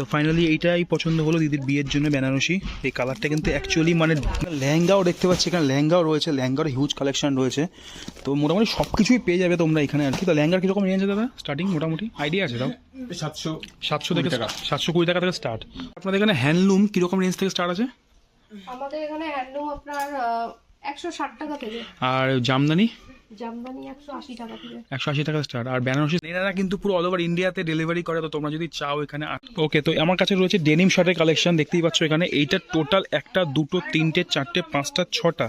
তো ফাইনালি এইটাই পছন্দ হলো দিদির বিয়ের জন্য বেনারসি। এই কালারটা কিন্তু অ্যাকচুয়ালি মানে লেহেঙ্গাও দেখতে পাচ্ছি এখানে লেহেঙ্গাও রয়েছে লেহেঙ্গার হিউজ কালেকশন রয়েছে। তো মোটামুটি সব কিছুই পেয়ে যাবে তোমরা এখানে আর কি। তো লেহেঙ্গার কীরকম রেঞ্জ দাদা? স্টার্টিং মোটামুটি? আইডিয়া আছে তাও সাতশো সাতশো থেকে সাতশো কুড়ি টাকা থেকে স্টার্ট আপনাদের এখানে হ্যান্ডলুম কীরকম রেঞ্জ থেকে স্টার্ট আছে? আমাদের এখানে হ্যান্ডলুম আপনার একশো ষাট টাকা থেকে। আর জামদানি? জামদানি একশো আশি টাকা থেকে। একশো আশি টাকা স্টার্ট আর বেনারসি? এনারা কিন্তু পুরো অল ওভার ইন্ডিয়াতে ডেলিভারি করে তো তোমরা যদি চাও এখানে ওকে তো আমার কাছে রয়েছে ডেনিম শার্টের কালেকশন দেখতেই পাচ্ছ এখানে। এইটা টোটাল একটা দুটো তিনটে চারটে পাঁচটা ছটা।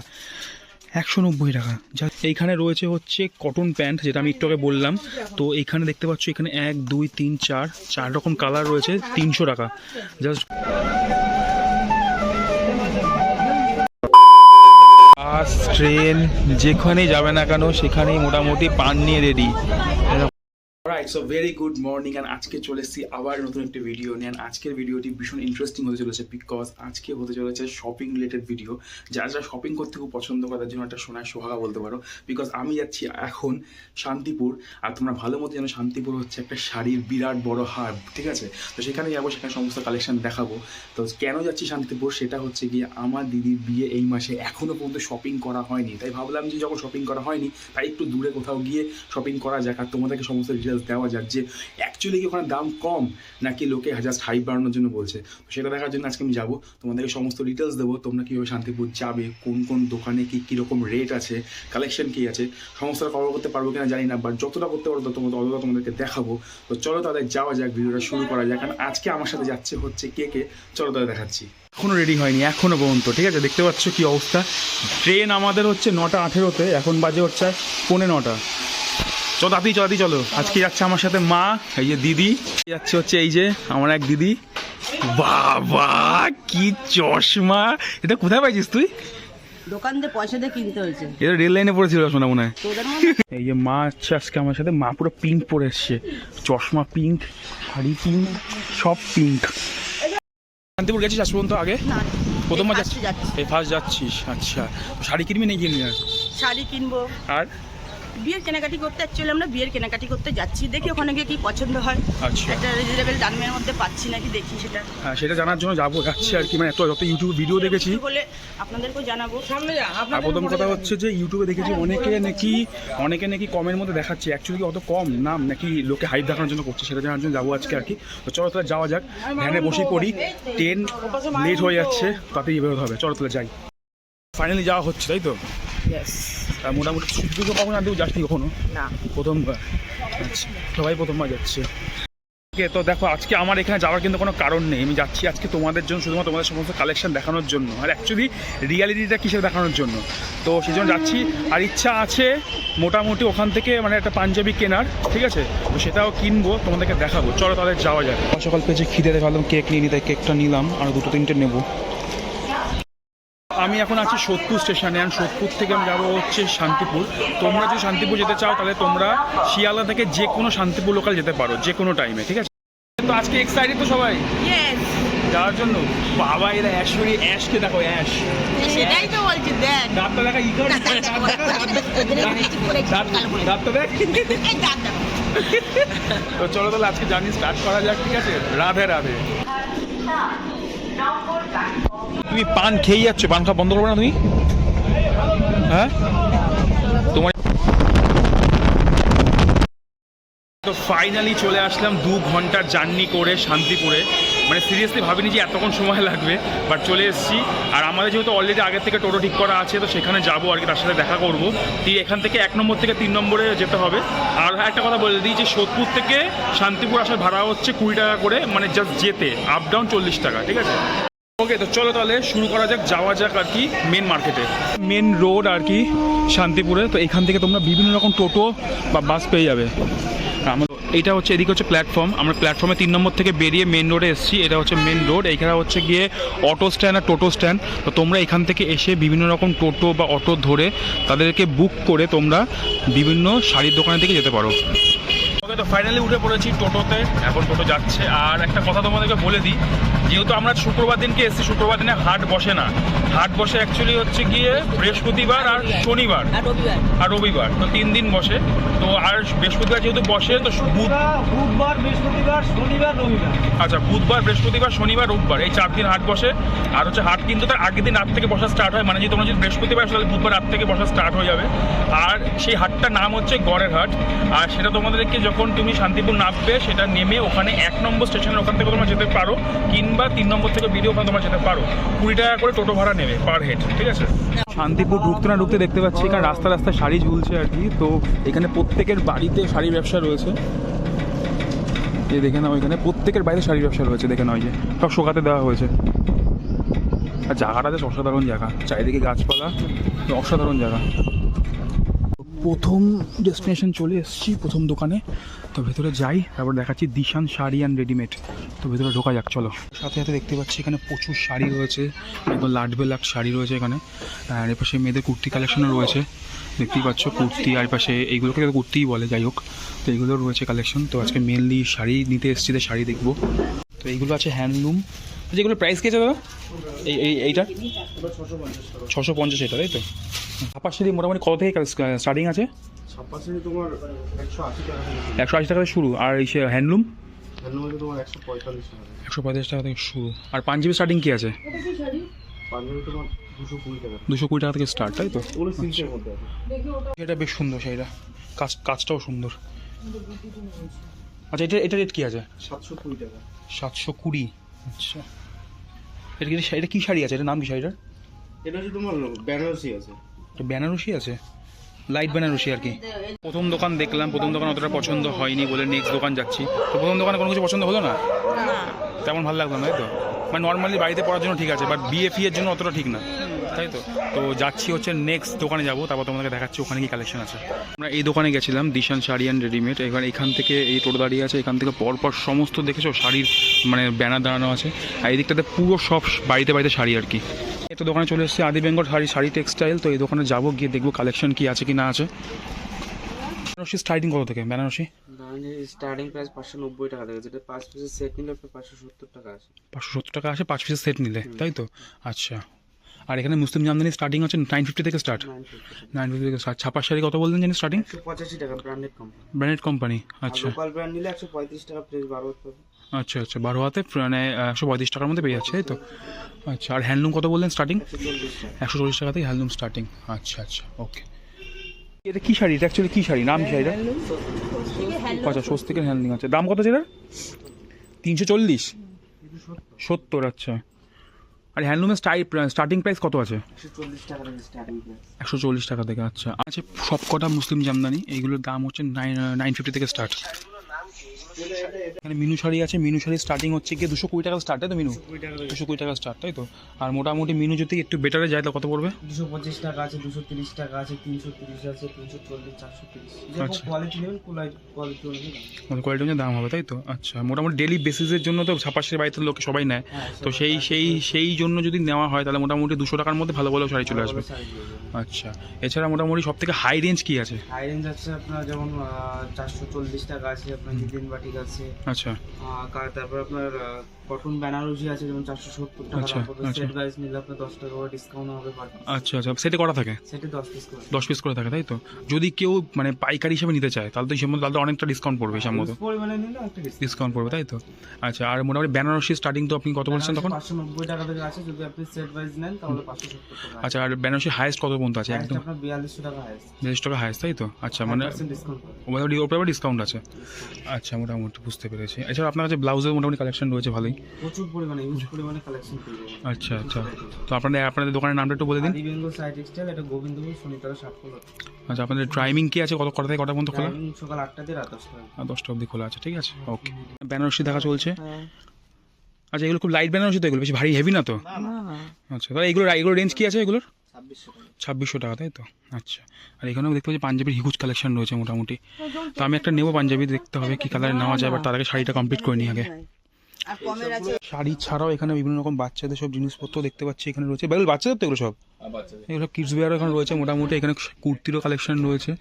একশো নব্বই টাকা। যা এইখানে রয়েছে হচ্ছে কটন প্যান্ট যেটা আমি একটু আগে বললাম। তো এইখানে দেখতে পাচ্ছ এখানে এক দুই তিন চার চার রকম কালার রয়েছে তিনশো টাকা। জাস্ট বাস ট্রেন যেখানেই যাবে না কেন সেখানেই মোটামুটি পান নিয়ে ready right so very good morning and আজকে চলে এসেছি আবার নতুন একটি ভিডিও নিয়ে আজকের ভিডিওটি ভীষণ ইন্টারেস্টিং হতে চলেছে বিকজ আজকে হতে চলেছে শপিং রিলেটেড ভিডিও যারা যারা শপিং করতে খুব পছন্দ করে তার জন্য একটা সোনায় সোহাগা বলতে পারো। বিকজ আমি যাচ্ছি এখন শান্তিপুর আর তোমরা ভালো মতো জানো শান্তিপুর হচ্ছে একটা শাড়ির বিরাট বড় হাব ঠিক আছে? তো সেখানে যাব, সেখানে সমস্ত কালেকশন দেখাবো। তো কেন যাচ্ছি শান্তিপুর? সেটা হচ্ছে গিয়ে আমার দিদির বিয়ে এই মাসে এখনও পর্যন্ত শপিং করা হয়নি। তাই ভাবলাম যে যখন শপিং করা হয়নি, তাই একটু দূরে কোথাও গিয়ে শপিং করা যাক। আর তোমাদেরকে সমস্ত ডিটেলস দেওয়া যাক যে অ্যাকচুয়ালি কি ওখানে দাম কম নাকি লোকে জাস্ট হাইপ বাড়ানোর জন্য বলছে। সেটা দেখার জন্য আজকে আমি যাব। তোমাদেরকে সমস্ত ডিটেলস দেবো। তোমরা কীভাবে শান্তিপুর যাবে, কোন কোন দোকানে কি কীরকম রেট আছে কালেকশন কী আছে, সমস্তটা কভার করতে পারব কিনা জানি না বাট যতটা করতে পারব তত ততটা তোমাদেরকে দেখাবো। তো চলো তাদের যাওয়া যাক, ভিডিওটা শুরু করা যাক। কারণ আজকে আমার সাথে যাচ্ছে হচ্ছে কে কে? চলো তাদের দেখাচ্ছি। এখনও রেডি হয়নি, এখনও পর্যন্ত, ঠিক আছে? দেখতে পাচ্ছ কি অবস্থা? ট্রেন আমাদের হচ্ছে নটা আঠেরোতে, এখন বাজে হচ্ছে পৌনে নটা। চলো তাতেই চলো চলো। আজকে যাচ্ছে আমার সাথে মা এই যে দিদি। যাচ্ছে হচ্ছে এই যে আমার এক দিদি। বাবা কি চশমা। এটা কোথায় পাইছিস তুই? দোকান দিয়ে পয়সা দিয়ে কিনতে হয়েছে। এটা রেল লাইনে পড়েছিল শোনা মনে হয়। এই যে মা আজকে আমার সাথে মা পুরো পিঙ্ক পরে এসছে। চশমা পিঙ্ক শাড়ি পিঙ্ক সব পিঙ্ক শান্তিপুর গেছিস আজ পর্যন্ত আগে? প্রথমবার যাচ্ছি। এই ফার্স্ট যাচ্ছিস আচ্ছা। শাড়ি কিনবি নাকি কিনবি আর শাড়ি কিনবো। আর? বিয়ের কেনাকাটি করতে অ্যাকচুয়ালি আমরা বিয়ের কেনাকাটি করতে যাচ্ছি। দেখি ওখানে গিয়ে কি পছন্দ হয়। আচ্ছা। একটা রিজনেবল দামের মধ্যে পাচ্ছি নাকি দেখি সেটা। হ্যাঁ সেটা জানার জন্য যাব যাচ্ছি আর কি। মানে এত যত ইউটিউব ভিডিও দেখেছি। হলে আপনাদেরকেও জানাব। আর প্রথম কথা হচ্ছে যে ইউটিউবে দেখেছি অনেকে নাকি অনেকে নাকি কমের মধ্যে দেখাচ্ছে অ্যাকচুয়ালি অত কম নাম নাকি লোকে হাইপ দেখানোর জন্য করছে সেটা জানার জন্য যাব আজকে আর কি। তো চলো তাহলে যাওয়া যাক। ভ্যানে বসে পড়ি। ট্রেন লেট হয়ে যাচ্ছে তাতেই বেরোতে হবে। চলো তাহলে যাই। ফাইনালি যাওয়া হচ্ছে তাই তো? আর মোটামুটি তো কখনো আনতেও যাসনি কখনো? না। প্রথমবার। আচ্ছা সবাই প্রথমবার যাচ্ছে। তো দেখো আজকে আমার এখানে যাওয়ার কিন্তু কোনো কারণ নেই। আমি যাচ্ছি আজকে তোমাদের জন্য শুধুমাত্র তোমাদের সমস্ত কালেকশন দেখানোর জন্য। আর অ্যাকচুয়ালি রিয়ালিটিটা কিসের দেখানোর জন্য? তো সেই জন্য যাচ্ছি। আর ইচ্ছা আছে মোটামুটি ওখান থেকে মানে একটা পাঞ্জাবি কেনার ঠিক আছে? তো সেটাও কিনবো তোমাদেরকে দেখাবো। চলো তাহলে যাওয়া যায় সকাল পেয়েছে খিদে দেখালাম কেক নিয়ে নিই তাই কেকটা নিলাম। আর দুটো তিনটে নেব। আমি এখন আছি সোদপুর স্টেশনে আর সোদপুর থেকে আমি যাব হচ্ছে শান্তিপুর। তোমরা যদি শান্তিপুর যেতে চাও তাহলে তোমরা শিয়ালদা থেকে যে কোনো শান্তিপুর লোকাল যেতে পারো যে কোনো টাইমে ঠিক আছে? তো আজকে এক্সাইটেড তো সবাই? যাওয়ার জন্য? বাবা এরা অ্যাশরি অ্যাশকে দেখো অ্যাশ সেটাই তো বলছি দেখ। দাঁতটা দেখা ই কর? দাঁতটা দেখ। তো চলো তাহলে আজকে জার্নি স্টার্ট করা যাক ঠিক আছে? রাধে রাধে। তুমি পান খেয়ে যাচ্ছ, পান খাওয়া বন্ধ করবে না তুমি? হ্যাঁ? তোমার তো ফাইনালি চলে আসলাম দু ঘণ্টার জার্নি করে শান্তিপুরে। মানে সিরিয়াসলি ভাবিনি যে এতক্ষণ সময় লাগবে বাট চলে এসেছি। আর আমাদের যেহেতু অলরেডি আগের থেকে টোটো ঠিক করা আছে, তো সেখানে যাব আর কি, তার সাথে দেখা করব। তুই এখান থেকে এক নম্বর থেকে তিন নম্বরে যেতে হবে। আর একটা কথা বলে দিই যে সোদপুর থেকে শান্তিপুর আসার ভাড়া হচ্ছে কুড়ি টাকা করে মানে জাস্ট যেতে আপ ডাউন চল্লিশ টাকা, ঠিক আছে? ওকে তো চলো তাহলে শুরু করা যাক, যাওয়া যাক আর কি মেন মার্কেটে মেন রোড আর কি শান্তিপুরে, তো এখান থেকে তোমরা বিভিন্ন রকম টোটো বা বাস পেয়ে যাবে। আমার এইটা হচ্ছে, এদিকে হচ্ছে প্ল্যাটফর্ম আমরা প্ল্যাটফর্মে তিন নম্বর থেকে বেরিয়ে মেন রোডে এসেছি। এটা হচ্ছে মেন রোড এইখানে হচ্ছে গিয়ে অটো স্ট্যান্ড আর টোটো স্ট্যান্ড তো তোমরা এখান থেকে এসে বিভিন্ন রকম টোটো বা অটো ধরে তাদেরকে বুক করে তোমরা বিভিন্ন শাড়ির দোকানের দিকে যেতে পারো। তো ফাইনালি উঠে পড়েছি টোটোতে এখন টোটো যাচ্ছে। আর একটা কথা তোমাদেরকে বলে দিই যেহেতু আমরা শুক্রবার দিনকে এসেছি শুক্রবার দিনে হাট বসে না। হাট বসে অ্যাকচুয়ালি হচ্ছে গিয়ে বৃহস্পতিবার আর শনিবার আর রবিবার। তো তিন দিন বসে। তো আর বৃহস্পতিবার যেহেতু বসে তো বুধ বুধবার বৃহস্পতিবার শনিবার রবিবার। আচ্ছা বুধবার বৃহস্পতিবার শনিবার রোববার এই চার দিন হাট বসে। আর হচ্ছে হাট কিন্তু তার আগের দিন রাত থেকে বসা স্টার্ট হয়। মানে যদি তোমরা যদি বৃহস্পতিবার আসলে বুধবার রাত থেকে বসা স্টার্ট হয়ে যাবে। আর সেই হাটটার নাম হচ্ছে গড়ের হাট। আর সেটা তোমাদেরকে যখন তুমি শান্তিপুর নামবে, সেটা নেমে ওখানে এক নম্বর স্টেশনের ওখান থেকে তোমরা যেতে পারো, কিংবা তিন নম্বর থেকে বেরিয়ে ওখানে তোমরা যেতে পারো। কুড়ি টাকা করে টোটো ভাড়া নেবে পার হেড ঠিক আছে? শান্তিপুর ঢুকতে না ঢুকতে দেখতে পাচ্ছি, এখানে রাস্তা রাস্তায় শাড়ি ঝুলছে আর কি। তো এখানে প্রত্যেকের বাড়িতে শাড়ি ব্যবসা রয়েছে। এই দেখে নাও, এখানে প্রত্যেকের বাইরে শাড়ির ব্যবসা রয়েছে, দেখে নাও যে। সব শোকাতে দেওয়া হয়েছে। আর জায়গাটা বেশ অসাধারণ জায়গা। চারিদিকে গাছপালা অসাধারণ জায়গা। প্রথম ডেস্টিনেশন চলে এসেছি, প্রথম দোকানে। তো ভেতরে যাই, তারপর দেখাচ্ছি দিশান শাড়ি অ্যান্ড রেডিমেড তো ভেতরে ঢোকা যাক, চলো। সাথে সাথে দেখতে পাচ্ছি এখানে প্রচুর শাড়ি রয়েছে, একদম লাট বেলাক শাড়ি রয়েছে এখানে। আর এপাশে মেয়েদের কুর্তি কালেকশনও রয়েছে। দেখতেই পাচ্ছ কুর্তি, আর পাশে এইগুলোকে কুর্তিই বলে, যাই হোক। তো এইগুলো রয়েছে কালেকশন তো আজকে মেনলি শাড়ি নিতে এসেছি তো শাড়ি দেখব। তো এইগুলো আছে হ্যান্ডলুম যেগুলো প্রাইস কে আছে দাদা? এই এই, এইটা? ছশো পঞ্চাশ এটা তাই তো? ছাপার শাড়ি মোটামুটি কত থেকে স্টার্টিং আছে? তোমার একশো আশি টাকা থেকে শুরু। একশো আশি টাকা থেকে শুরু। আর এই হ্যান্ডলুম? হ্যান্ডলুম তোমার একশো পঁয়তাল্লিশ টাকা থেকে। একশো পঁয়তাল্লিশ টাকা থেকে শুরু। আর পাঞ্জাবি স্টার্টিং কি আছে? পাঞ্জাবি তোমার দুশো কুড়ি টাকা দুশো কুড়ি টাকা থেকে স্টার্ট তাই তো? এটা বেশ সুন্দর শাড়িটা। কাজ কাজটাও সুন্দর। আচ্ছা এটা এটা রেট কি আছে? সাতশো কুড়ি টাকা। সাতশো কুড়ি। আচ্ছা। এটা কি এটা কি শাড়ি আছে? এটা নাম কি শাড়িটার? এটা হচ্ছে তোমার বেনারসি আছে। এটা বেনারসি আছে? লাইট বেনারসি আর কি। প্রথম দোকান দেখলাম প্রথম দোকান অতটা পছন্দ হয়নি বলে নেক্সট দোকান যাচ্ছি। তো প্রথম দোকানে কোনো কিছু পছন্দ হলো না? তেমন ভালো লাগল না তাই তো? মানে নর্মালি বাড়িতে পড়ার জন্য ঠিক আছে বাট বিএফি এর জন্য অতটা ঠিক না তাই তো? তো যাচ্ছি হচ্ছে নেক্সট দোকানে যাব তারপর তোমাদেরকে দেখাচ্ছি ওখানে কি কালেকশন আছে। আমরা এই দোকানে গেছিলাম দিশান শাড়ি অ্যান্ড রেডিমেড এখানে এখান থেকে এই টোটো দাঁড়িয়ে আছে এখান থেকে পরপর সমস্ত দেখেছ? শাড়ির মানে ব্যানার দাঁড়ানো আছে। আর এই দিকটাতে পুরো সব বাড়িতে বাড়িতে শাড়ি আর কি। তো দোকানে চলে এসেছি আদি বেঙ্গল শাড়ি শাড়ি টেক্সটাইল তো এই দোকানে যাব গিয়ে দেখব কালেকশন কি আছে কি না আছে। বেনারসি স্টার্টিং কত থেকে? বেনারসি? স্টার্টিং প্রাইস পাঁচশো নব্বই টাকা থেকে যেটা পাঁচ পিসের সেট নিলে পাঁচশো সত্তর টাকা আছে পাঁচশো সত্তর টাকা আসে পাঁচ পিসের সেট নিলে তাই তো? আচ্ছা। আর এখানে মুসলিম জামদানি স্টার্টিং হচ্ছে নাইন ফিফটি থেকে স্টার্ট নাইন ফিফটি থেকে স্টার্ট ছাপার শাড়ি কত বললেন জানি স্টার্টিং পঁচাশি টাকা ব্র্যান্ডেড কোম্পানি ব্র্যান্ডেড কোম্পানি আচ্ছা। লোকাল ব্র্যান্ড নিলে একশো পঁয়ত্রিশ টাকা বারো আচ্ছা আচ্ছা বারো হাতে মানে একশো পঁয়ত্রিশ টাকার মধ্যে পেয়ে যাচ্ছে তাই তো? আচ্ছা আর হ্যান্ডলুম কত বললেন স্টার্টিং একশো চল্লিশ। টাকা থেকে হ্যান্ডলুম স্টার্টিং আচ্ছা আচ্ছা ওকে এটা কী শাড়ি? এটা অ্যাকচুয়ালি কী শাড়ি? নাম কি শাড়িটা? আচ্ছা স্বস্তিকের হ্যান্ডলিং আছে। দাম কত যেটা তিনশো চল্লিশ। সত্তর আচ্ছা। আর হ্যান্ডলুমের স্টাই স্টার্টিং প্রাইস কত আছে? একশো চল্লিশ টাকা থেকে। আচ্ছা। আচ্ছা সব কটা মুসলিম জামদানি এইগুলোর দাম হচ্ছে নাইন নাইন ফিফটি থেকে স্টার্ট এখানে মিনু শাড়ি আছে মিনু শাড়ি স্টার্টিং হচ্ছে গিয়ে দুশো কুড়ি টাকা স্টার্ট তাই তো মিনু? দুশো কুড়ি টাকা স্টার্ট তাই তো? আর মোটামুটি মিনু যদি একটু বেটারে যায় তাহলে কত পড়বে? দুশো পঁচিশ টাকা আছে দুশো তিরিশ টাকা আছে তিনশো তিরিশ আছে তিনশো চল্লিশ চারশো তিরিশ। আচ্ছা। কোয়ালিটি নেবেন কোয়ালিটি অনুযায়ী দাম। মানে কোয়ালিটি অনুযায়ী দাম হবে তাই তো? আচ্ছা মোটামুটি ডেলি বেসিসের জন্য তো ছাপাশের বাড়িতে লোকে সবাই নেয়। হ্যাঁ, তো সেই সেই সেই জন্য যদি নেওয়া হয় তাহলে মোটামুটি দুশো টাকার মধ্যে ভালো ভালো শাড়ি চলে আসবে। আচ্ছা এছাড়া মোটামুটি সব থেকে হাই রেঞ্জ কি আছে? হাই রেঞ্জ আছে আপনার যেমন চারশো চল্লিশ টাকা আছে আপনার জিদিন বাটিক আছে। আচ্ছা। তারপর আপনার কটন বেনারসি আছে যেমন চারশো সত্তর টাকা আচ্ছা, আচ্ছা। সেট নিলে আপনার দশ টাকা করে ডিসকাউন্ট হবে পার আচ্ছা আচ্ছা সেটে করা থাকে? সেটে দশ পিস করে দশ পিস করে থাকে তাই তো? যদি কেউ মানে পাইকারি হিসেবে নিতে চায় তাহলে তো হিসেবে তাহলে তো অনেকটা ডিসকাউন্ট পড়বে পরিমাণে নিলে একটা ডিসকাউন্ট পড়বে তাই তো? আচ্ছা আর মোটামুটি বেনারসি স্টার্টিং তো আপনি কত বলছেন তখন? পাঁচশো নব্বই টাকা থেকে আছে যদি আপনি সেট ওয়াইজ নেন তাহলে পাঁচশো সত্তর টাকা আচ্ছা আর বেনারসি হাইয়েস্ট কত পর্যন্ত আছে? একদম। আপনার বিয়াল্লিশশো টাকা হাইস্ট বিয়াল্লিশ টাকা তাই তো? আচ্ছা মানে মোটামুটি ওর ডিসকাউন্ট আছে। আচ্ছা মোটামুটি বুঝতে পেরেছি। এছাড়া আপনার কাছে ব্লাউজের মোটামুটি কালেকশন রয়েছে ভালোই। প্রচুর পরিমাণে হিউজ পরিমাণে কালেকশন পেয়ে যাবেন। আচ্ছা আচ্ছা। তো আপনাদের আপনাদের দোকানের নামটা একটু বলে দিন। আদি বেঙ্গল সাইড টেক্সটাইল এটা গোবিন্দপুর শনিতলা সাতফল আচ্ছা আপনাদের টাইমিং কি আছে? কত কটা থেকে কটা পর্যন্ত খোলা? সকাল আটটা দিয়ে রাত দশটা আর দশটা অবধি খোলা আছে ঠিক আছে? ওকে বেনারসি দেখা চলছে। আচ্ছা এগুলো খুব লাইট বেনারসি তো এগুলো? বেশি ভারী হেভি না তো? আচ্ছা তাহলে এগুলো এগুলো রেঞ্জ কি আছে এগুলোর? ছাব্বিশশো টাকা। তাই তো? আচ্ছা। আর এখানেও দেখতে পাচ্ছি পাঞ্জাবির হিউজ কালেকশন রয়েছে মোটামুটি। তো আমি একটা নেব পাঞ্জাবি দেখতে হবে কি কালারে নেওয়া যায় বাট তার আগে শাড়িটা কমপ্লিট করে নিই আগে। আর কমের আছে শাড়ি ছাড়াও এখানে বিভিন্ন রকম বাচ্চাদের সব জিনিসপত্র দেখতে পাচ্ছি এখানে রয়েছে। বেল বাচ্চাদের তো এগুলো সব। এগুলো কিডস ওয়্যারও এখানে রয়েছে মোটামুটি এখানে কুর্তিরও কালেকশন রয়েছে।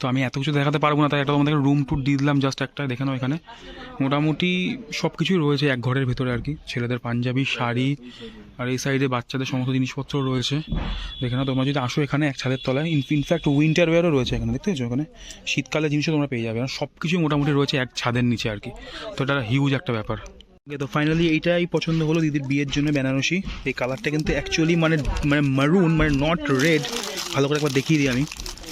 তো আমি এত কিছু দেখাতে পারব না তাই একটা তোমাদের রুম ট্যুর দিয়ে দিলাম জাস্ট একটা দেখে নাও এখানে। মোটামুটি সব কিছুই রয়েছে এক ঘরের ভেতরে আর কি। ছেলেদের পাঞ্জাবি শাড়ি আর এই সাইডে বাচ্চাদের সমস্ত জিনিসপত্র রয়েছে। দেখে নাও তোমরা যদি আসো এখানে এক ছাদের তলায় ইনফ্যাক্ট উইন্টার ওয়্যারও রয়েছে এখানে দেখতে পাচ্ছ ওখানে শীতকালের জিনিসও তোমরা পেয়ে যাবে। সব কিছুই মোটামুটি রয়েছে এক ছাদের নিচে আর কি। তো এটা হিউজ একটা ব্যাপার। তো ফাইনালি এইটাই পছন্দ হলো দিদির বিয়ের জন্য বেনারসি। এই কালারটা কিন্তু অ্যাকচুয়ালি মানে মানে মারুন মানে নট রেড ভালো করে একবার দেখিয়ে দিই আমি।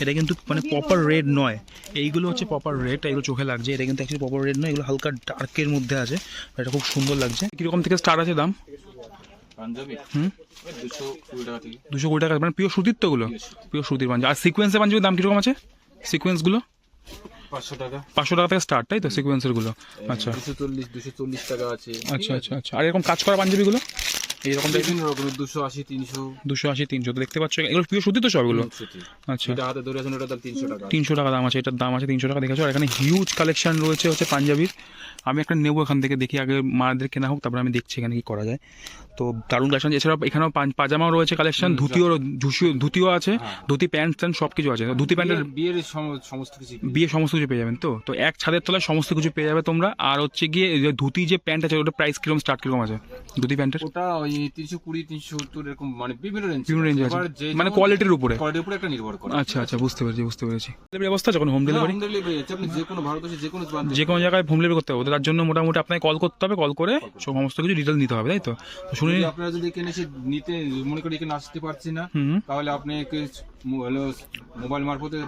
এটা কিন্তু মানে প্রপার রেড নয়। এইগুলো হচ্ছে প্রপার রেড এগুলো চোখে লাগছে। এটা কিন্তু অ্যাকচুয়ালি প্রপার রেড নয় এগুলো হালকা ডার্কের মধ্যে আছে। এটা খুব সুন্দর লাগছে। কীরকম থেকে স্টার্ট আছে দাম? পাঞ্জাবি? হুম? দুশো কুড়ি টাকা দুশো কুড়ি টাকা মানে পিওর সুতির তো ওগুলো পিওর সুতির পাঞ্জাবি। আর সিকোয়েন্সের পাঞ্জাবির দাম কীরকম আছে? সিকোয়েন্সগুলো পাঁচশো টাকা। পাঁচশো টাকা থেকে স্টার্ট তাই তো সিকোয়েন্সেরগুলো আচ্ছা। দুশো চল্লিশ দুশো চল্লিশ টাকা আছে। আচ্ছা আচ্ছা আচ্ছা। আর এরকম কাজ করা পাঞ্জাবিগুলো এইরকম বিভিন্ন রকমের দুশো আশি তিনশো। দুশো আশি তিনশো তো দেখতে পাচ্ছ। এগুলো পিওর সুতি তো আচ্ছা। এটা হাতে ধরে আছেন ওটা দাম তিনশো টাকা। তিনশো টাকা দাম আছে এটার দাম আছে তিনশো টাকা দেখেছ? আর এখানে হিউজ কালেকশন রয়েছে হচ্ছে পাঞ্জাবির। আমি একটা নেব এখান থেকে দেখি আগে মাদের কেনা হোক তারপরে আমি দেখছি এখানে কি করা যায়। তো দারুণ কালেকশন এছাড়াও এখানেও পাজামাও রয়েছে কালেকশন ধুতিও ধুতিও আছে ধুতি প্যান্ট ট্যান্ট সব কিছু আছে। ধুতি প্যান্টের বিয়ের- সমস্ত কিছু বিয়ে সমস্ত কিছু পেয়ে যাবেন তো? তো এক ছাদের তলায় সমস্ত কিছু পেয়ে যাবে তোমরা। আর হচ্ছে গিয়ে যে ধুতি যে প্যান্ট আছে ওটা প্রাইস কীরকম স্টার্ট কীরকম আছে? ধুতি প্যান্টের? ওটা ওই তিনশো কুড়ি তিনশো সত্তর এরকম মানে বিভিন্ন রেঞ্জ বিভিন্ন range আছে। মানে quality-র উপরে। কোয়ালিটির উপরে একটা নির্ভর করে। আচ্ছা আচ্ছা বুঝতে পেরেছি বুঝতে পেরেছি। ডেলিভারি ব্যবস্থা যখন হোম ডেলিভারি হোম ডেলিভারি আছে আপনি যে কোনো ভারতবর্ষে যে কোনো যে কোনো জায়গায় হোম ডেলিভারি করতে হবে। তার জন্য মোটামুটি আপনাকে কল করতে হবে কল করে সমস্ত কিছু ডিটেল নিতে হবে তাই তো? শুনে আপনারা যদি এখানে এসে নিতে মনে করি এখানে আসতে পারছি না তাহলে আপনাকে মো- মোবাইল মারফতে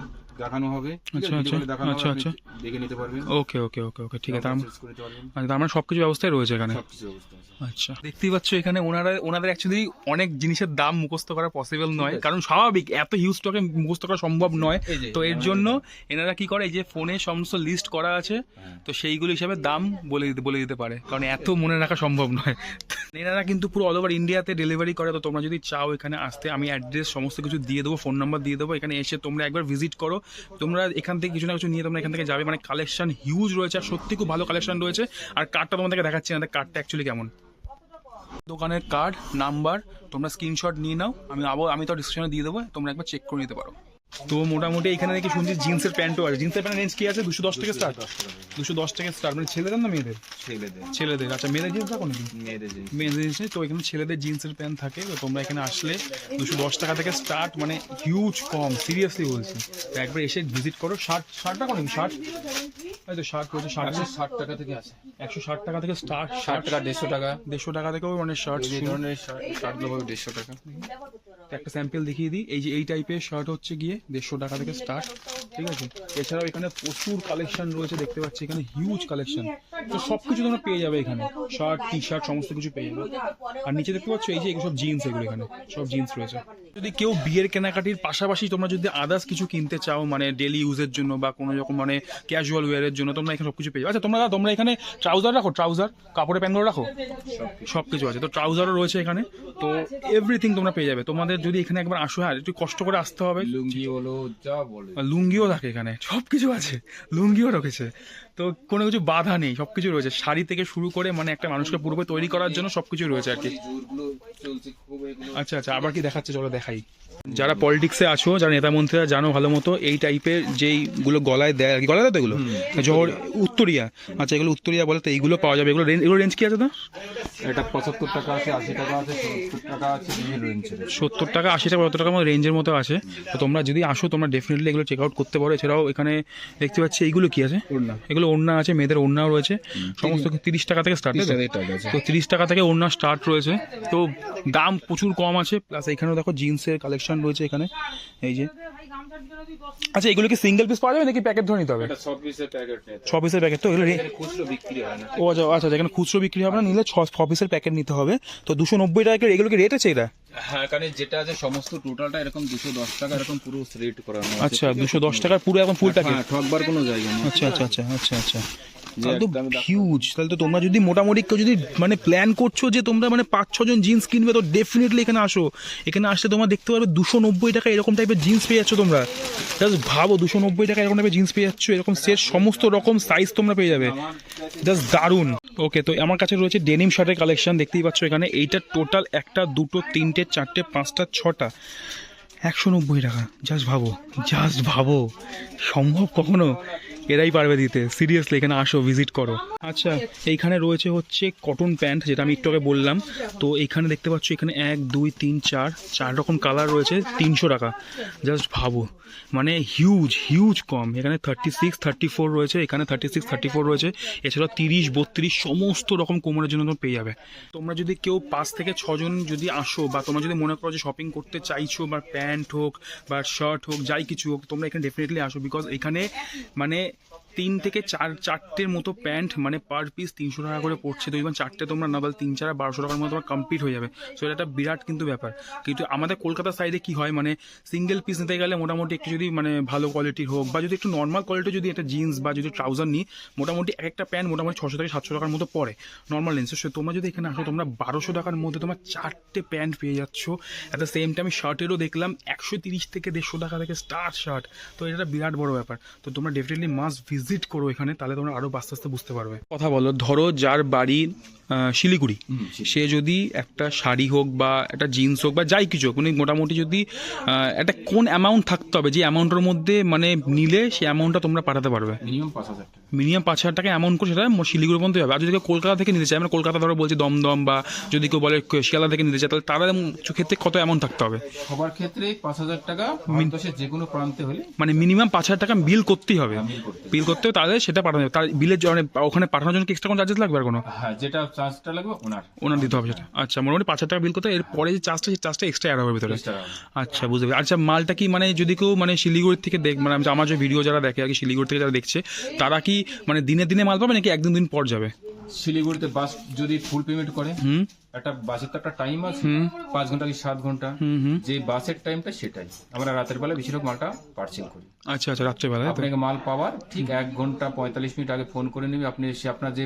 দেখানো হবে। আচ্ছা, আচ্ছা, আচ্ছা, আচ্ছা। দেখে নিতে পারবেন। ওকে ওকে ওকে ওকে ঠিক আছে। আচ্ছা, মানে সব কিছু ব্যবস্থাই রয়েছে এখানে। সবকিছু আচ্ছা। দেখতেই পাচ্ছ এখানে ওনারা ওনাদের অ্যাকচুয়ালি অনেক জিনিসের দাম মুখস্থ করা পসিবল নয়। কারণ স্বাভাবিক এত হিউজ স্টকে মুখস্থ করা সম্ভব নয়। তো এর জন্য এনারা কি করে এই যে ফোনে সমস্ত লিস্ট করা আছে তো সেইগুলো হিসাবে দাম বলে দিতে বলে দিতে পারে। কারণ এত মনে রাখা সম্ভব নয়। এনারা কিন্তু পুরো অল ওভার ইন্ডিয়াতে ডেলিভারি করে তো তোমরা যদি চাও এখানে আসতে আমি অ্যাড্রেস সমস্ত কিছু দিয়ে দেবো ফোন নাম্বার দিয়ে দেবো। এখানে এসে তোমরা একবার ভিজিট করো। তোমরা এখান থেকে কিছু না কিছু নিয়ে তোমরা এখান থেকে যাবে। মানে কালেকশন হিউজ রয়েছে আর সত্যি খুব ভালো কালেকশন রয়েছে। আর কার্ডটা তোমাদেরকে দেখাচ্ছি না কার্ডটা অ্যাকচুয়ালি কেমন। দোকানের কার্ড নাম্বার তোমরা স্ক্রিনশট নিয়ে নাও। আমি আবার আমি তো ডিসক্রিপশনে দিয়ে দেবো, তোমরা একবার চেক করে নিতে পারো। তো মোটামুটি এখানে নাকি শুনছি জিন্সের প্যান্টও আছে। জিন্সের প্যান্টের রেঞ্জ কি আছে? দুশো দশ থেকে স্টার্ট দুশো দশ থেকে স্টার্ট মানে ছেলেদের না মেয়েদের? ছেলেদের। ছেলেদের। আচ্ছা মেয়েদের জিন্স রাখো নাকি মেয়েদের জিনিস মেয়েদের জিনিস তো এখানে ছেলেদের জিন্সের প্যান্ট থাকে। তো তোমরা এখানে আসলে দুশো দশ টাকা থেকে স্টার্ট মানে হিউজ কম সিরিয়াসলি বলছি। একবার এসে ভিজিট করো। শার্ট শার্ট রাখো নাকি শার্ট এই তো শার্ট রয়েছে শার্ট একশো ষাট টাকা থেকে আছে। একশো ষাট টাকা থেকে স্টার্ট ষাট টাকা দেড়শো টাকা। দেড়শো টাকা থেকেও মানে শার্ট এই ধরনের শার্টগুলো পাবে দেড়শো টাকা। একটা স্যাম্পল দেখিয়ে দিই। এই যে এই টাইপের শার্ট হচ্ছে গিয়ে দেড়শো টাকা থেকে স্টার্ট ঠিক আছে? এছাড়াও এখানে প্রচুর কালেকশন রয়েছে দেখতে পাচ্ছি। এখানে হিউজ কালেকশন তো সব কিছু তোমরা পেয়ে যাবে এখানে। শার্ট টি শার্ট সমস্ত কিছু পেয়ে যাবে। আর নিচে দেখতে পাচ্ছ এই যে সব জিন্স এগুলো এখানে। সব জিন্স রয়েছে। যদি কেউ বিয়ের কেনাকাটির পাশাপাশি তোমরা যদি আদার্স কিছু কিনতে চাও মানে ডেলি ইউজের জন্য বা কোনো রকম মানে ক্যাজুয়াল ওয়ারের জন্য তোমরা এখানে সবকিছু পেয়ে যাবে। আচ্ছা তোমরা তোমরা এখানে ট্রাউজার রাখো? ট্রাউজার কাপড়ে প্যান্ট রাখো? সব কিছু। আছে। তো ট্রাউজারও রয়েছে এখানে। তো এভরিথিং তোমরা পেয়ে যাবে। তোমাদের যদি এখানে একবার আসো হ্যাঁ একটু কষ্ট করে আসতে হবে। লুঙ্গি হলো যা বলে। লুঙ্গিও থাকে এখানে সব কিছু আছে। লুঙ্গিও রেখেছে তো কোনো কিছু বাধা নেই সব কিছু রয়েছে। শাড়ি থেকে শুরু করে মানে একটা মানুষকে পুরোপুরি তৈরি করার জন্য সব কিছু রয়েছে আর কি। আচ্ছা আচ্ছা আবার কি দেখাচ্ছে? চলো দেখাই। যারা পলিটিক্সে আছো যারা নেতা মন্ত্রীরা জানো ভালো মতো এই টাইপের যেইগুলো গলায় দেয় আর কি। গলায় দেয় তো এগুলো? জহর উত্তরিয়া। আচ্ছা এগুলো উত্তরিয়া বলে তো এইগুলো পাওয়া যাবে। এগুলো রেঞ্জ এগুলো রেঞ্জ কি আছে তো এটা পঁচাত্তর টাকা আছে আশি টাকা আছে সত্তর টাকা আছে সত্তর টাকা আশি টাকা টাকার মতো রেঞ্জের মতো আছে। তো তোমরা যদি আসো তোমরা ডেফিনেটলি এগুলো চেক আউট করতে পারো। এছাড়াও এখানে দেখতে পাচ্ছি এইগুলো কি আছে? এগুলো ওড়না আছে মেয়েদের ওড়নাও রয়েছে। সমস্ত তিরিশ টাকা থেকে স্টার্ট হয়ে তো তিরিশ টাকা থেকে ওড়না স্টার্ট রয়েছে। তো দাম প্রচুর কম আছে। প্লাস এখানেও দেখো জিন্সের কালেকশন রয়েছে এখানে। এই যে আচ্ছা এগুলো কি সিঙ্গেল পিস পাওয়া যাবে নাকি প্যাকেট ধরে নিতে হবে? এটা সব পিসের প্যাকেট ছ পিসের প্যাকেট তো এগুলো খুচরো বিক্রি হয় না। ও আচ্ছা আচ্ছা এখানে খুচরো বিক্রি হবে না নিলে ছ পিসের প্যাকেট নিতে হবে। তো দুশো নব্বই টাকা এগুলো কি রেট আছে এটা হ্যাঁ কারণ যেটা আছে সমস্ত টোটালটা এরকম দুশো দশ টাকা এরকম পুরো রেট করানো আছে। আচ্ছা দুশো দশ টাকার পুরো এখন ফুল প্যাকেট হ্যাঁ ঠকবার কোনো জায়গা নেই। আচ্ছা আচ্ছা আচ্ছা আচ্ছা আচ্ছা। তাহলে তো হিউজ তাহলে তো তোমরা যদি মোটামুটি কেউ যদি মানে প্ল্যান করছ যে তোমরা মানে পাঁচ ছজন জিন্স কিনবে তো ডেফিনেটলি এখানে আসো। এখানে আসলে তোমরা দেখতে পারবে দুশো নব্বই টাকা এরকম টাইপের জিন্স পেয়ে যাচ্ছ তোমরা। জাস্ট ভাবো দুশো নব্বই টাকা এরকম টাইপের জিন্স পেয়ে যাচ্ছ এরকম সেট সমস্ত রকম সাইজ তোমরা পেয়ে যাবে। জাস্ট দারুণ। ওকে তো আমার কাছে রয়েছে ডেনিম শার্টের কালেকশন দেখতেই পাচ্ছ এখানে। এইটা টোটাল একটা দুটো তিনটে চারটে পাঁচটা ছটা। একশো নব্বই টাকা জাস্ট ভাবো জাস্ট ভাবো। সম্ভব কখনো? এরাই পারবে দিতে। সিরিয়াসলি এখানে আসো ভিজিট করো। আচ্ছা এইখানে রয়েছে হচ্ছে কটন প্যান্ট যেটা আমি একটু আগে বললাম। তো এইখানে দেখতে পাচ্ছ, এখানে এক, দুই, তিন, চার চার রকম কালার রয়েছে, তিনশো টাকা। জাস্ট ভাবো। মানে হিউজ হিউজ কম। এখানে থার্টি সিক্স থার্টি ফোর রয়েছে, এখানে থার্টি সিক্স থার্টি ফোর রয়েছে। এছাড়াও তিরিশ, বত্রিশ, সমস্ত রকম কোমরের জন্য তোমরা পেয়ে যাবে। তোমরা যদি কেউ পাঁচ থেকে ছজন যদি আসো, বা তোমরা যদি মনে করো যে শপিং করতে চাইছো, বা প্যান্ট হোক, বা শার্ট হোক, যাই কিছু হোক, তোমরা এখানে ডেফিনেটলি আসো বিকজ এখানে মানে তিন থেকে চার, চারটের মতো প্যান্ট মানে পার পিস তিনশো টাকা করে পড়ছে। তো এবার চারটে তোমরা না বল তিন চার বারোশো টাকার মতো তোমার কমপ্লিট হয়ে যাবে। সো এটা একটা বিরাট কিন্তু ব্যাপার। কিন্তু আমাদের কলকাতা সাইডে কি হয় মানে সিঙ্গেল পিস নিতে গেলে মোটামুটি একটু যদি মানে ভালো কোয়ালিটির হোক, বা যদি একটু নর্মাল কোয়ালিটির যদি একটা জিন্স বা যদি ট্রাউজার নিই, মোটামুটি এক একটা প্যান্ট মোটামুটি ছশো থেকে সাতশো টাকার মতো পড়ে নর্মাল লেন্স সো তোমরা যদি এখানে আসো, তোমরা বারোশো টাকার মধ্যে তোমার চারটে প্যান্ট পেয়ে যাচ্ছ। অ্যাট দ্য সেম টাইম শার্টেরও দেখলাম একশো তিরিশ থেকে দেড়শো টাকা থেকে স্টার শার্ট তো, এটা বিরাট বড় ব্যাপার। তো, তোমরা ডেফিনেটলি মাস্ট ভিজিট করো এখানে তাহলে তোমরা আরও আস্তে আস্তে বুঝতে পারবে। কথা বলো ধরো যার বাড়ি শিলিগুড়ি। সে যদি একটা শাড়ি হোক বা একটা জিন্স হোক বা যাই কিছু হোক মানে মোটামুটি যদি একটা কোন অ্যামাউন্ট থাকতে হবে যে অ্যামাউন্টের মধ্যে মানে নিলে সেই অ্যামাউন্টটা তোমরা পাঠাতে পারবে। মিনিমাম পাঁচ হাজার টাকা। অ্যামাউন্ট করে সেটা শিলিগুড়ি পর্যন্ত যাবে আর যদি কেউ কলকাতা থেকে নিতে চায় মানে কলকাতা ধরো বলছে দমদম বা যদি কেউ বলে শিয়ালদা থেকে নিতে চায় তাহলে তারা ক্ষেত্রে কত অ্যামাউন্ট থাকতে হবে? সবার ক্ষেত্রে পাঁচ হাজার টাকা যে কোনো প্রান্তে হলে মানে মিনিমাম পাঁচ হাজার টাকা বিল করতেই হবে। বিল করতে হবে। বিল করতে হবে তাহলে সেটা পাঠানো যাবে তার বিলের ওখানে পাঠানোর জন্য এক্সট্রা কোনো চার্জেস লাগবে আর কোনো? হ্যাঁ যেটা চার্জটা লাগবে ওনার। ওনার দিতে হবে সেটা। আচ্ছা মোটামুটি পাঁচ হাজার টাকা বিল করতে এরপরে যে চার্জটা সেই চার্জটা এক্সট্রা অ্যাড হবে ভিতরে। আচ্ছা বুঝতে পেরেছি। আচ্ছা মালটা কি মানে যদি কেউ মানে শিলিগুড়ির থেকে দেখ মানে আমার যে ভিডিও যারা দেখে আর কি শিলিগুড়ি থেকে যারা দেখছে তারা কি মানে দিনে দিনে মাল পাবে নাকি একদিন দিন পর যাবে? শিলিগুড়িতে বাস যদি ফুল পেমেন্ট করে একটা বাসের তো একটা টাইম আছে। পাঁচ ঘণ্টা কি সাত ঘণ্টা? যে বাসের টাইমটা সেটাই। আমরা রাতের বেলা বেশিরভাগ মালটা পার্সেল করি। আচ্ছা আচ্ছা রাত্রে বেলা আপনাকে মাল পাওয়ার ঠিক এক ঘণ্টা পঁয়তাল্লিশ মিনিট আগে ফোন করে নেবে। আপনি এসে আপনার যে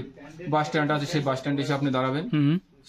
বাস স্ট্যান্ড আছে সেই বাস স্ট্যান্ডে এসে আপনি দাঁড়াবেন।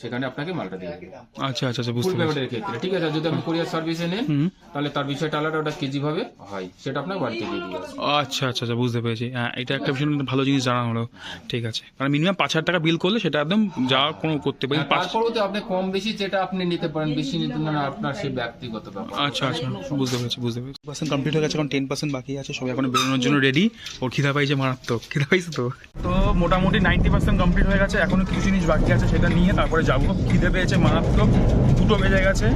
সেখানে আপনাকে মালটা দিয়ে দেবে। আচ্ছা আচ্ছা আচ্ছা ফুল বুঝতে পেরেছি। পেমেন্টের ক্ষেত্রে। ঠিক আছে যদি আপনি কোরিয়ার সার্ভিসে নেন তাহলে তার বিষয়টা আলাদা ওটা কেজি ভাবে হয় সেটা আপনার বাড়িতে দিয়ে দিয়ে আচ্ছা আচ্ছা আচ্ছা বুঝতে পেরেছি। হ্যাঁ এটা একটা ভীষণ ভালো জিনিস জানা হলো। ঠিক আছে। কারণ মিনিমাম পাঁচ হাজার টাকা বিল করলে সেটা একদম যা কোনো করতে পারি পাঁচ তারপরেও তো আপনি কম বেশি যেটা আপনি নিতে পারেন বেশি নিতে না আপনার সেই ব্যক্তিগত ব্যাপার। আচ্ছা আচ্ছা বুঝতে পেরেছি বুঝতে পেরেছি। পার্সেন্ট কমপ্লিট হয়ে গেছে এখন টেন পার্সেন্ট বাকি আছে সবাই এখন বেরোনোর জন্য রেডি ওর খিদা পাইছে মারাত্মক খিদা পাইছে তো। তো মোটামুটি নাইনটি পার্সেন্ট কমপ্লিট হয়ে গেছে এখনও কিছু জিনিস বাকি আছে সেটা নিয়ে তারপরে যাব। খিদে পেয়েছে মারাত্মক। দুটো বেজে গেছে।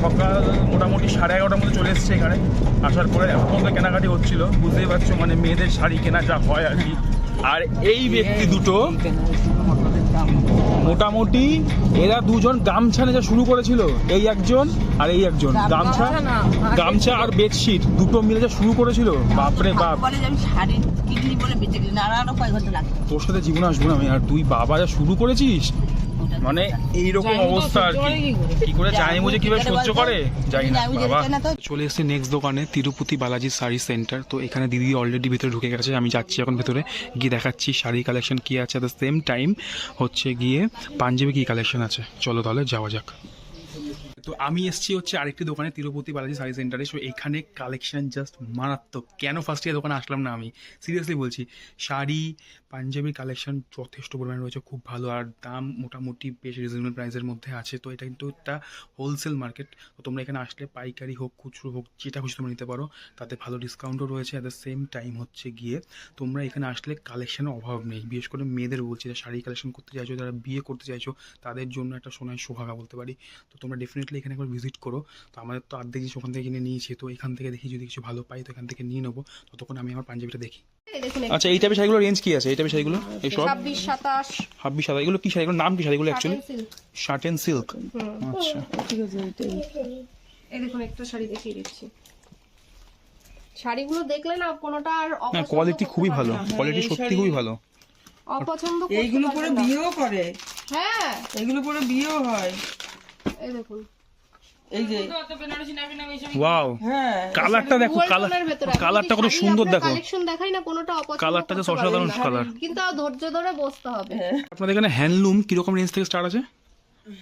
সকাল মোটামুটি সাড়ে এগারোটার মধ্যে চলে এসেছে এখানে। আসার পরে এখন পর্যন্ত কেনাকাটি হচ্ছিল। বুঝতেই পারছ মানে মেয়েদের শাড়ি কেনা যা হয় আর কি। আর এই ব্যক্তি দুটো মোটামুটি এরা দুজন গামছা নেওয়া শুরু করেছিল। এই একজন আর এই একজন। গামছা গামছা আর বেডশিট দুটো মিলে যা শুরু করেছিল। বাপরে বাপ। যে তোর সাথে জীবনে আসব না আমি। আর তুই বাবা যা শুরু করেছিস মানে এইরকম অবস্থা আর কি। কি করে জানি বুঝে কীভাবে সহ্য করে? জানি না আমি বাবা। চলে এসেছি নেক্সট দোকানে তিরুপতি বালাজি শাড়ি সেন্টার তো এখানে দিদি অলরেডি ভিতরে ঢুকে গেছে আমি যাচ্ছি এখন ভেতরে। গিয়ে দেখাচ্ছি শাড়ি কালেকশন কি আছে অ্যাট দ্য সেম টাইম হচ্ছে গিয়ে পাঞ্জাবি কি কালেকশন আছে। চলো তাহলে যাওয়া যাক। তো আমি এসেছি হচ্ছে আরেকটি দোকানে তিরুপতি বালাজি শাড়ি সেন্টারে সো এখানে কালেকশন জাস্ট মারাত্মক। কেন ফার্স্ট ইয়ার দোকানে আসলাম না আমি? সিরিয়াসলি বলছি শাড়ি পাঞ্জাবির কালেকশন যথেষ্ট পরিমাণে রয়েছে, খুব ভালো। আর দাম মোটামুটি বেশ রিজনেবল প্রাইসের মধ্যে আছে। তো এটা কিন্তু একটা হোলসেল মার্কেট তো তোমরা এখানে আসলে পাইকারি হোক, খুচরো হোক, যেটা খুশি তোমরা নিতে পারো। তাতে ভালো ডিসকাউন্টও রয়েছে। অ্যাট দ্য সেম টাইম হচ্ছে গিয়ে তোমরা এখানে আসলে কালেকশনের অভাব নেই। বিশেষ করে মেয়েদের বলছি, যারা শাড়ি কালেকশন করতে চাইছো, যারা বিয়ে করতে চাইছো, তাদের জন্য একটা সোনায় সোহাগা বলতে পারি। তো তোমরা ডেফিনেটলি এখানে একবার ভিজিট করো। তো আমাদের তো আর্ধেক জিনিস ওখান থেকে কিনে নিয়েছি। তো এখান থেকে দেখি যদি কিছু ভালো পাই, তো এখান থেকে নিয়ে নেব। ততক্ষণ আমি আমার পাঞ্জাবিটা দেখি। আচ্ছা এই টাইপের শাড়িগুলো রেঞ্জ কি আছে? এই টাইপের শাড়িগুলো? এই সব? ছাব্বিশ সাতাশ। হাব্বি সাদা এগুলো কি শাড়িগুলো? নাম কি শাড়িগুলো actually silk shirt and silk আচ্ছা। এই দেখুন একটা শাড়ি দেখিয়ে দিচ্ছি। শাড়িগুলো দেখলে না কোনোটা আর না কোয়ালিটি খুবই ভালো। কোয়ালিটি সত্যি খুবই ভালো। অপছন্দ এইগুলো পরে বিয়েও করে। হ্যাঁ। এগুলো পরে বিয়েও হয়। এই দেখুন। এই যে ওয়াও হ্যাঁ কালারটা দেখো কালার কালারটা কত সুন্দর দেখো। কালেকশন দেখাই না কোনোটা অপছন্দ কালারটা অসাধারণ কালার। কিন্তু ধৈর্য ধরে বসতে হবে। আপনাদের এখানে হ্যান্ডলুম কীরকম রেঞ্জ থেকে স্টার্ট আছে?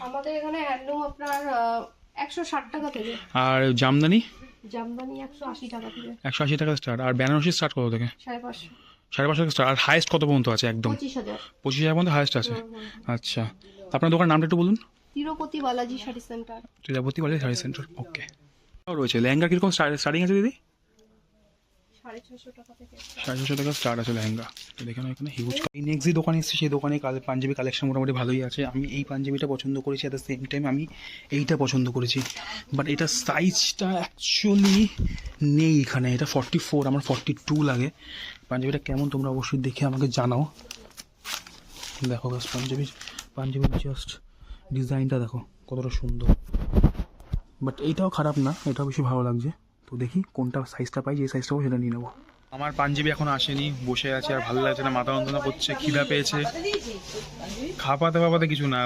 আমাদের এখানে হ্যান্ডলুম আপনার একশো ষাট টাকা থেকে। আর জামদানি? জামদানি একশো আশি টাকা থেকে। স্টার্ট আর বেনারসি স্টার্ট কত থেকে? সাড়ে পাঁচশো। সাড়ে আর হাইস্ট কত পর্যন্ত আছে একদম? পঁচিশ হাজার। পঁচিশ হাজার পর্যন্ত হাইস্ট আছে। আচ্ছা। আপনার দোকানের নামটা একটু বলুন। তিরুপতি বালাজি শাড়ি সেন্টার ত্রিজাপতি বাজার শাড়ি সেন্টার ওকে রয়েছে লেহেঙ্গা কীরকম স্টার্টিং আছে দিদি? সাড়ে ছশো টাকা থেকে সাড়ে ছশো টাকা স্টার্ট আছে লেহেঙ্গা। তো দেখে নাও এখানে হিউজ এই নেক্সট যে দোকানে এসেছে সেই দোকানে কাল পাঞ্জাবি কালেকশন মোটামুটি ভালোই আছে। আমি এই পাঞ্জাবিটা পছন্দ করেছি অ্যাট দ্য সেম টাইম আমি এইটা পছন্দ করেছি। বাট এটা সাইজটা অ্যাকচুয়ালি নেই এখানে। এটা ফর্টি ফোর আমার ফর্টি টু লাগে। পাঞ্জাবিটা কেমন তোমরা অবশ্যই দেখে আমাকে জানাও। দেখো গাছ পাঞ্জাবি পাঞ্জাবির জাস্ট ডিজাইনটা দেখো, কতটা সুন্দর। বাট এইটাও খারাপ না, এটাও বেশি ভালো লাগছে। তো দেখি কোনটা সাইজটা পাই, যে সাইজটা সেটা নিয়ে নেব। আমার পাঞ্জাবি এখন আসেনি বসে আছে আর ভালো লাগছে না মাথা যন্ত্রণা করছে খিদা পেয়েছে। খাপাতে ফাপাতে কিছু না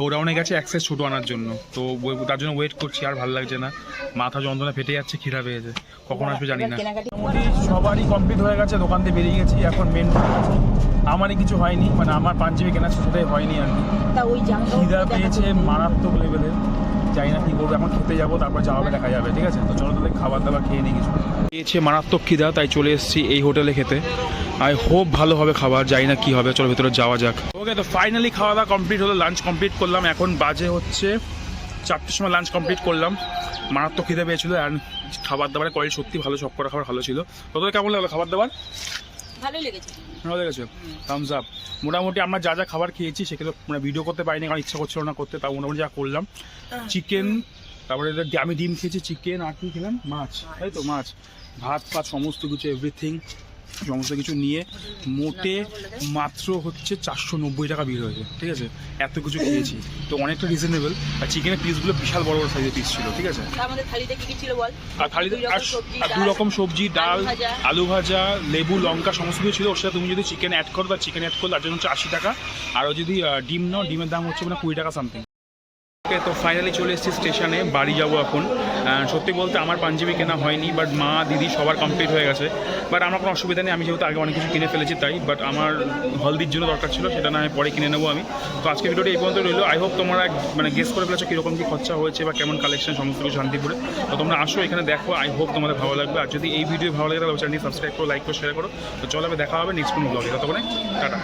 গোডাউনে গেছে অ্যাক্সেস ছোটো আনার জন্য তো তার জন্য ওয়েট করছি আর ভালো লাগছে না। মাথা যন্ত্রণা ফেটে যাচ্ছে খিদা পেয়েছে কখন আসবে জানি না। মোটামুটি সবারই কমপ্লিট হয়ে গেছে দোকান থেকে বেরিয়ে গেছি এখন মেন আমারই কিছু হয়নি মানে আমার পাঞ্জাবি কেনা সেটাই হয়নি আর কি। খিদা পেয়েছে মারাত্মক লেভেলের জানি না কি করব এখন খেতে যাব তারপর যাওয়াবে দেখা যাবে ঠিক আছে? তো চলো তাদের খাবার দাবার খেয়ে নিই কিছু পেয়েছে মারাত্মক খিদা তাই চলে এসেছি এই হোটেলে খেতে। আই হোপ ভালো হবে খাবার জানি না কি হবে চলো ভেতরে যাওয়া যাক। ওকে তো ফাইনালি খাওয়া দাওয়া কমপ্লিট হলো লাঞ্চ কমপ্লিট করলাম। এখন বাজে হচ্ছে চারটের সময় লাঞ্চ কমপ্লিট করলাম। মারাত্মক খিদে পেয়েছিল অ্যান্ড খাবার দাবারের কোয়ালিটি সত্যি ভালো সব করা খাবার ভালো ছিল। তোদের কেমন লাগল খাবার দাবার ভালোই লেগেছে। ভালো লেগেছে? থামস আপ মোটামুটি আমরা যা যা খাবার খেয়েছি সেগুলো মানে ভিডিও করতে পারিনি কারণ ইচ্ছা করছিল না করতে তাও মোটামুটি যা করলাম। চিকেন তারপরে আমি ডিম খেয়েছি চিকেন আর কি খেলাম মাছ তাই তো মাছ ভাত ফাত সমস্ত কিছু এভরিথিং সমস্ত কিছু নিয়ে মোটে মাত্র হচ্ছে চারশো নব্বই টাকা বিল হয়েছে ঠিক আছে? এত কিছু খেয়েছি। তো অনেকটা রিজনেবল আর চিকেনের পিসগুলো বিশাল বড় বড় সাইজের পিস ছিল ঠিক আছে? আর থালিতে আর দু রকম সবজি ডাল আলু ভাজা। লেবু লঙ্কা সমস্ত কিছু ছিল। ওর সাথে তুমি যদি চিকেন অ্যাড করো তার চিকেন অ্যাড করলে তার জন্য হচ্ছে আশি টাকা। আর যদি ডিম নাও ডিমের দাম হচ্ছে মানে কুড়ি টাকা সামথিং তো ফাইনালি চলে এসেছি স্টেশনে বাড়ি যাব এখন। সত্যি বলতে আমার পাঞ্জাবি কেনা হয়নি বাট মা, দিদি সবার কমপ্লিট হয়ে গেছে। বাট আমার কোনো অসুবিধা নেই, আমি যেহেতু আগে অনেক কিছু কিনে ফেলেছি তাই বাট আমার হলদির জন্য দরকার ছিল, সেটা না পরে কিনে নেব আমি। তো আজকে ভিডিওটি এই পর্যন্ত রইল। আই হোপ তোমরা মানে গেস করে ফেলেছো কীরকম কী খরচা হয়েছে বা কেমন কালেকশন সমস্ত কিছু শান্তিপুরে। তো তোমরা আসো, এখানে দেখো আই হোপ তোমাদের ভালো লাগবে। আর যদি এই ভিডিও ভালো লাগে, তাহলে চ্যানেলটি সাবস্ক্রাইব করো লাইক করো শেয়ার করো। তো চলো দেখা হবে নেক্সট কোনো ব্লগে ততক্ষণে, টাটা।